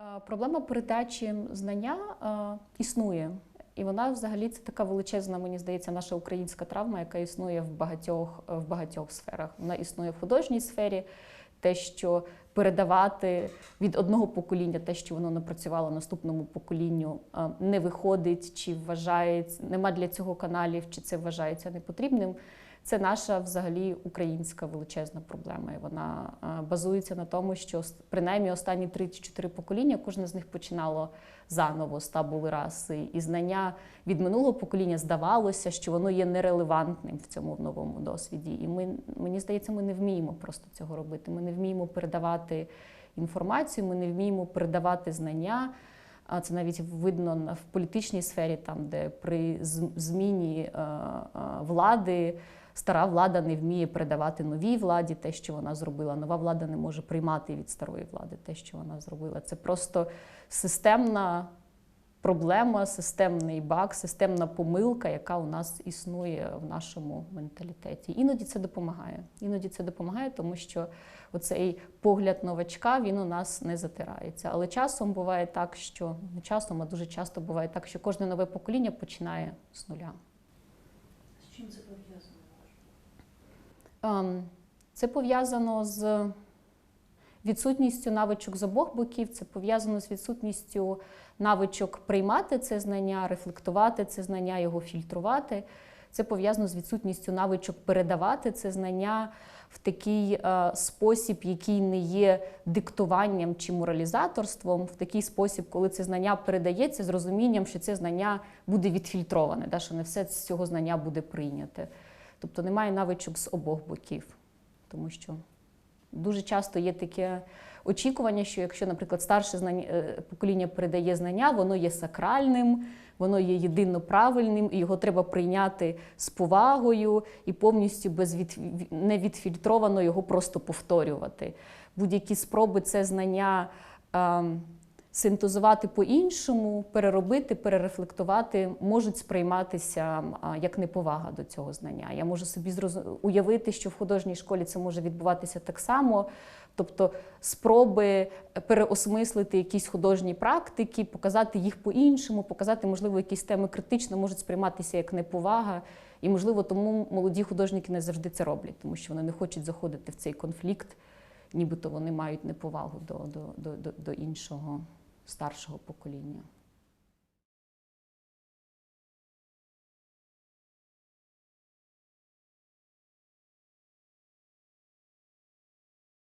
Е, Проблема передачі знання е, існує. І вона взагалі це така величезна, мені здається, наша українська травма, яка існує в багатьох, в багатьох сферах. Вона існує в художній сфері, те, що передавати від одного покоління, те, що воно напрацювало наступному поколінню, е, не виходить, чи вважається, нема для цього каналів, чи це вважається непотрібним. Це наша взагалі українська величезна проблема. І вона е, базується на тому, що принаймні останні 3-4 покоління, кожне з них починало заново з табули раси. І знання від минулого покоління здавалося, що воно є нерелевантним в цьому новому досвіді. І ми, мені здається, ми не вміємо просто цього робити. Ми не вміємо передавати інформацію, ми не вміємо передавати знання. А це навіть видно в політичній сфері, там, де при зміні е, е, влади стара влада не вміє передавати новій владі те, що вона зробила. Нова влада не може приймати від старої влади те, що вона зробила. Це просто системна проблема, системний баг, системна помилка, яка у нас існує в нашому менталітеті. Іноді це допомагає. Іноді це допомагає, тому що оцей погляд новачка він у нас не затирається. Але часом буває так, що не часом, а дуже часто буває так, що кожне нове покоління починає з нуля. З чим це пов'язано? Ем, Це пов'язано з відсутністю навичок з обох боків, це пов'язано з відсутністю навичок приймати це знання, рефлектувати це знання, його фільтрувати. Це пов'язано з відсутністю навичок передавати це знання в такий е, спосіб, який не є диктуванням чи моралізаторством, в такий спосіб, коли це знання передається з розумінням, що це знання буде відфільтроване, да, що не все з цього знання буде прийняте. Тобто немає навичок з обох боків, тому що дуже часто є таке очікування, що якщо, наприклад, старше знання, е, покоління передає знання, воно є сакральним, воно є єдино правильним, і його треба прийняти з повагою і повністю без від, невідфільтровано його просто повторювати. Будь-які спроби це знання. Синтезувати по-іншому, переробити, перерефлектувати, можуть сприйматися як неповага до цього знання. Я можу собі уявити, що в художній школі це може відбуватися так само. Тобто спроби переосмислити якісь художні практики, показати їх по-іншому, показати, можливо, якісь теми критично можуть сприйматися як неповага. І, можливо, тому молоді художники не завжди це роблять, тому що вони не хочуть заходити в цей конфлікт, нібито вони мають неповагу до, до, до, до іншого старшого покоління.